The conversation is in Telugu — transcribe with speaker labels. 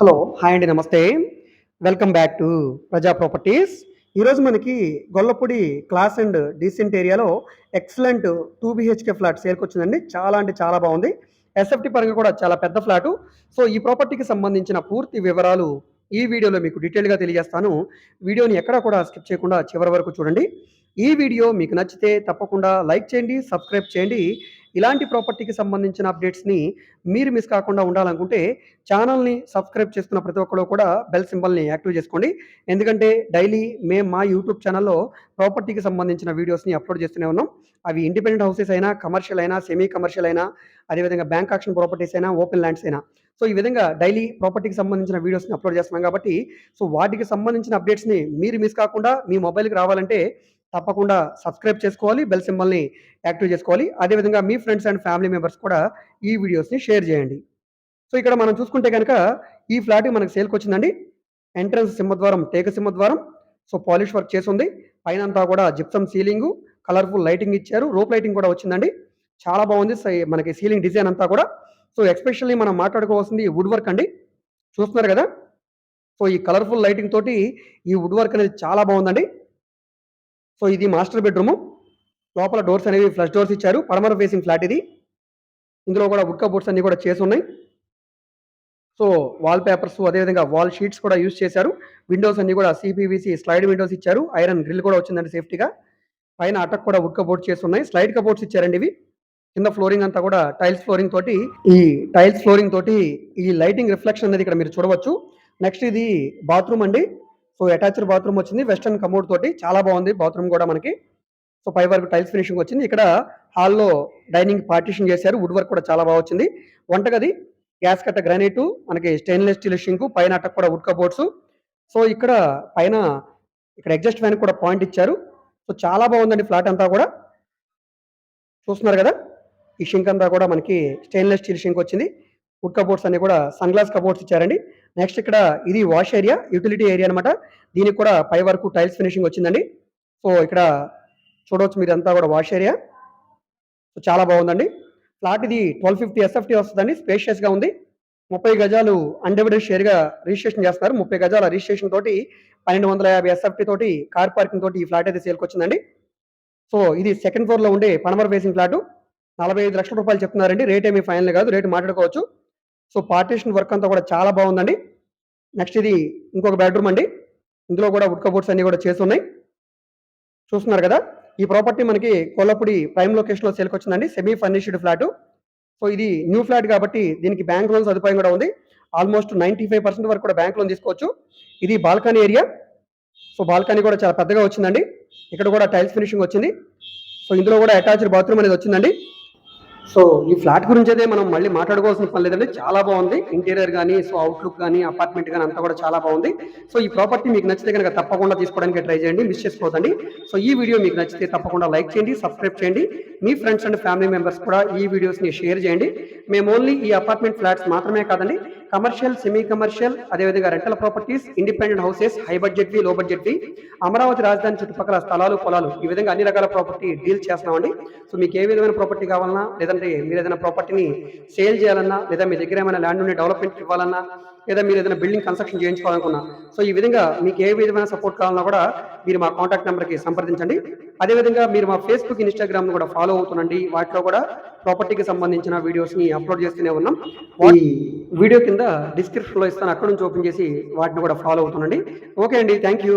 Speaker 1: హలో హాయ్ అండి నమస్తే. Welcome back to Praja properties ఈరోజు మనకి గొల్లపూడి క్లాస్ అండ్ డీసెంట్ ఏరియాలో ఎక్సలెంట్ టూ బిహెచ్కే ఫ్లాట్ సేల్కి వచ్చిందండి. చాలా అంటే చాలా బాగుంది. ఎస్ఎఫ్టీ పరంగా కూడా చాలా పెద్ద ఫ్లాటు సో ఈ ప్రాపర్టీకి సంబంధించిన పూర్తి వివరాలు ఈ వీడియోలో మీకు డీటెయిల్గా తెలియజేస్తాను. వీడియోని ఎక్కడ కూడా స్కిప్ చేయకుండా చివరి వరకు చూడండి. ఈ వీడియో మీకు నచ్చితే తప్పకుండా లైక్ చేయండి సబ్స్క్రైబ్ చేయండి. ఇలాంటి ప్రాపర్టీకి సంబంధించిన అప్డేట్స్ని మీరు మిస్ కాకుండా ఉండాలనుకుంటే ఛానల్ని సబ్స్క్రైబ్ చేసుకున్న ప్రతి ఒక్కరు కూడా బెల్ సింబల్ని యాక్టివ్ చేసుకోండి. ఎందుకంటే డైలీ మేము మా యూట్యూబ్ ఛానల్లో ప్రాపర్టీకి సంబంధించిన వీడియోస్ని అప్లోడ్ చేస్తూనే ఉన్నాం. అవి ఇండిపెండెంట్ హౌసెస్ అయినా కమర్షియల్ అయినా సెమీ కమర్షియల్ అయినా అదేవిధంగా బ్యాంక్ ఆక్షన్ ప్రాపర్టీస్ అయినా ఓపెన్ ల్యాండ్స్ అయినా. సో ఈ విధంగా డైలీ ప్రాపర్టీకి సంబంధించిన వీడియోస్ని అప్లోడ్ చేస్తున్నాం కాబట్టి సో వాటికి సంబంధించిన అప్డేట్స్ని మీరు మిస్ కాకుండా మీ మొబైల్కి రావాలంటే తప్పకుండా సబ్స్క్రైబ్ చేసుకోవాలి బెల్ సింబల్ని యాక్టివ్ చేసుకోవాలి. అదేవిధంగా మీ ఫ్రెండ్స్ అండ్ ఫ్యామిలీ మెంబర్స్ కూడా ఈ వీడియోస్ని షేర్ చేయండి. సో ఇక్కడ మనం చూసుకుంటే కనుక ఈ ఫ్లాట్ మనకు సేల్కి వచ్చిందండి. ఎంట్రన్స్ సింహద్వారం టేక సింహద్వారం. సో పాలిష్ వర్క్ చేసి ఉంది పైన అంతా కూడా జిప్సమ్ సీలింగ్ కలర్ఫుల్ లైటింగ్ ఇచ్చారు. రోప్ లైటింగ్ కూడా వచ్చిందండి. చాలా బాగుంది. మనకి సీలింగ్ డిజైన్ అంతా కూడా. సో ఎక్స్పెషల్లీ మనం మాట్లాడుకోవాల్సింది వుడ్ వర్క్ అండి. చూస్తున్నారు కదా? సో ఈ కలర్ఫుల్ లైటింగ్ తోటి ఈ వుడ్ వర్క్ అనేది చాలా బాగుందండి. సో ఇది మాస్టర్ బెడ్రూమ్. లోపల డోర్స్ అనేవి ఫ్లష్ డోర్స్ ఇచ్చారు. పడమర ఫేసింగ్ ఫ్లాట్ ఇది. ఇందులో కూడా వుడ్ కబోర్డ్స్ అన్ని కూడా చేసి ఉన్నాయి. సో వాల్ పేపర్స్ అదేవిధంగా వాల్ షీట్స్ కూడా యూజ్ చేశారు. విండోస్ అన్ని కూడా సిపివిసి స్లైడ్ విండోస్ ఇచ్చారు. ఐరన్ గ్రిల్ కూడా వచ్చిందండి సేఫ్టీగా పైన అటక్ కూడా వుడ్ కబోర్డ్ చేసి ఉన్నాయి. స్లైడ్ కబోర్డ్స్ ఇచ్చారండి ఇవి. కింద ఫ్లోరింగ్ అంతా కూడా టైల్స్ ఫ్లోరింగ్ తోటి ఈ టైల్స్ ఫ్లోరింగ్ తోటి ఈ లైటింగ్ రిఫ్లెక్షన్ అనేది ఇక్కడ మీరు చూడవచ్చు. నెక్స్ట్ ఇది బాత్రూమ్ అండి. సో అటాచ్డ్ బాత్రూమ్ వచ్చింది. వెస్టర్న్ కమోడ్ తోటి చాలా బాగుంది బాత్రూమ్ కూడా మనకి. సో పై వరకు టైల్స్ ఫినిషింగ్ వచ్చింది. ఇక్కడ హాల్లో డైనింగ్ పార్టిషన్ చేశారు. వుడ్ వర్క్ కూడా చాలా బాగా వచ్చింది. వంటగది గ్యాస్ కట్ట గ్రానైటు మనకి స్టెయిన్లెస్ స్టీల్ షింక్ పైన అట్ట కూడా వుడ్ కబోర్డ్స్ సో ఇక్కడ పైన ఇక్కడ ఎగ్జాస్ట్ ఫ్యాన్ కూడా పాయింట్ ఇచ్చారు. సో చాలా బాగుందండి ఫ్లాట్ అంతా కూడా. చూస్తున్నారు కదా? ఈ షింక్ అంతా కూడా మనకి స్టెయిన్లెస్ స్టీల్ షింక్ వచ్చింది. వుడ్ కబోర్డ్స్ అన్ని కూడా సన్ గ్లాస్ కబోర్డ్స్ ఇచ్చారండి. నెక్స్ట్ ఇక్కడ ఇది వాష్ ఏరియా యూటిలిటీ ఏరియా అనమాట దీనికి కూడా పై వరకు టైల్స్ ఫినిషింగ్ వచ్చిందండి. సో ఇక్కడ చూడవచ్చు మీరు అంతా కూడా వాష్ ఏరియా. సో చాలా బాగుందండి. ఫ్లాట్ ఇది ట్వెల్వ్ ఫిఫ్టీ ఎస్ఎఫ్టీ వస్తుందండి స్పేషియస్గా ఉంది. ముప్పై గజాలు అన్డివిడెడ్ షేర్గా రిజిస్ట్రేషన్ చేస్తున్నారు. ముప్పై గజాల రిజిస్ట్రేషన్ తోటి పన్నెండు వందల యాభై ఎస్ఎఫ్టీ తోటి కార్ పార్కింగ్ తోటి ఈ ఫ్లాట్ అయితే సేల్కి వచ్చిందండి. సో ఇది సెకండ్ ఫ్లోర్లో ఉండే పనమర ఫేసింగ్ ఫ్లాట్. నలభై ఐదు లక్షల రూపాయలు చెప్తున్నారండి. రేట్ ఏమీ ఫైనల్ కాదు. రేటు మాట్లాడుకోవచ్చు. సో పార్టీషన్ వర్క్ అంతా కూడా చాలా బాగుందండి. నెక్స్ట్ ఇది ఇంకొక బెడ్రూమ్ అండి. ఇందులో కూడా వుడ్ కబోర్డ్స్ అన్ని కూడా చేసి ఉన్నాయి చూస్తున్నారు కదా? ఈ ప్రాపర్టీ మనకి కొల్లపూడి ప్రైమ్ లొకేషన్లో సేల్కి వచ్చిందండి. సెమీ ఫర్నిష్డ్ ఫ్లాట్ సో ఇది న్యూ ఫ్లాట్ కాబట్టి దీనికి బ్యాంక్ లోన్ సదుపాయం కూడా ఉంది. ఆల్మోస్ట్ నైంటీ ఫైవ్ పర్సెంట్ వరకు కూడా బ్యాంక్ లోన్ తీసుకోవచ్చు. ఇది బాల్కనీ ఏరియా సో బాల్కనీ కూడా చాలా పెద్దగా వచ్చిందండి. ఇక్కడ కూడా టైల్స్ ఫినిషింగ్ వచ్చింది. సో ఇందులో కూడా అటాచ్డ్ బాత్రూమ్ అనేది వచ్చిందండి. సో ఈ ఫ్లాట్ గురించి అయితే మనం మళ్ళీ మాట్లాడుకోవాల్సిన పని లేదండి. చాలా బాగుంది. ఇంటీరియర్ కానీ సో అవుట్లుక్ కానీ అపార్ట్మెంట్ కానీ అంతా కూడా చాలా బాగుంది. సో ఈ ప్రాపర్టీ మీకు నచ్చితే కనుక తప్పకుండా తీసుకోవడానికి ట్రై చేయండి. మిస్ చేసుకోవద్దండి. సో ఈ వీడియో మీకు నచ్చితే తప్పకుండా లైక్ చేయండి సబ్స్క్రైబ్ చేయండి. మీ ఫ్రెండ్స్ అండ్ ఫ్యామిలీ మెంబర్స్ కూడా ఈ వీడియోస్ని షేర్ చేయండి. మేము ఓన్లీ ఈ అపార్ట్మెంట్ ఫ్లాట్స్ మాత్రమే కాదండి. కమర్షియల్ సెమీ కమర్షియల్ అదేవిధంగా rental properties independent houses high budget వి లో బడ్జెట్ వి అమరావతి రాజధాని చుట్టుపక్కల స్థలాలు పొలాలు ఈ విధంగా అన్ని రకాల ప్రాపర్టీ డీల్ చేస్తామండి సో మీకు ఏ విధమైన ప్రాపర్టీ కావాలన్నా లేదంటే మీరు ఏదైనా ప్రాపర్టీని సేల్ చేయాలన్నా లేదా మీ దగ్గర ఏమైనా ల్యాండ్ ఉండి డెవలప్మెంట్ ఇవ్వాలన్నా లేదా మీరు ఏదైనా బిల్డింగ్ కన్స్ట్రక్షన్ చేయించుకోవాలనుకున్నా సో ఈ విధంగా మీకు ఏ విధమైన సపోర్ట్ కావాలన్నా కూడా మీరు మా కాంటాక్ట్ నెంబర్కి సంప్రదించండి. అదేవిధంగా మీరు మా ఫేస్బుక్ ఇన్స్టాగ్రామ్ కూడా ఫాలో అవుతుండండి. వాటిలో కూడా ప్రాపర్టీకి సంబంధించిన వీడియోస్ని అప్లోడ్ చేస్తూనే ఉన్నాం. ఈ వీడియో కింద డిస్క్రిప్షన్లో ఇస్తాను. అక్కడ నుంచి ఓపెన్ చేసి వాటిని కూడా ఫాలో అవుతుండండి. ఓకే అండి. Thank you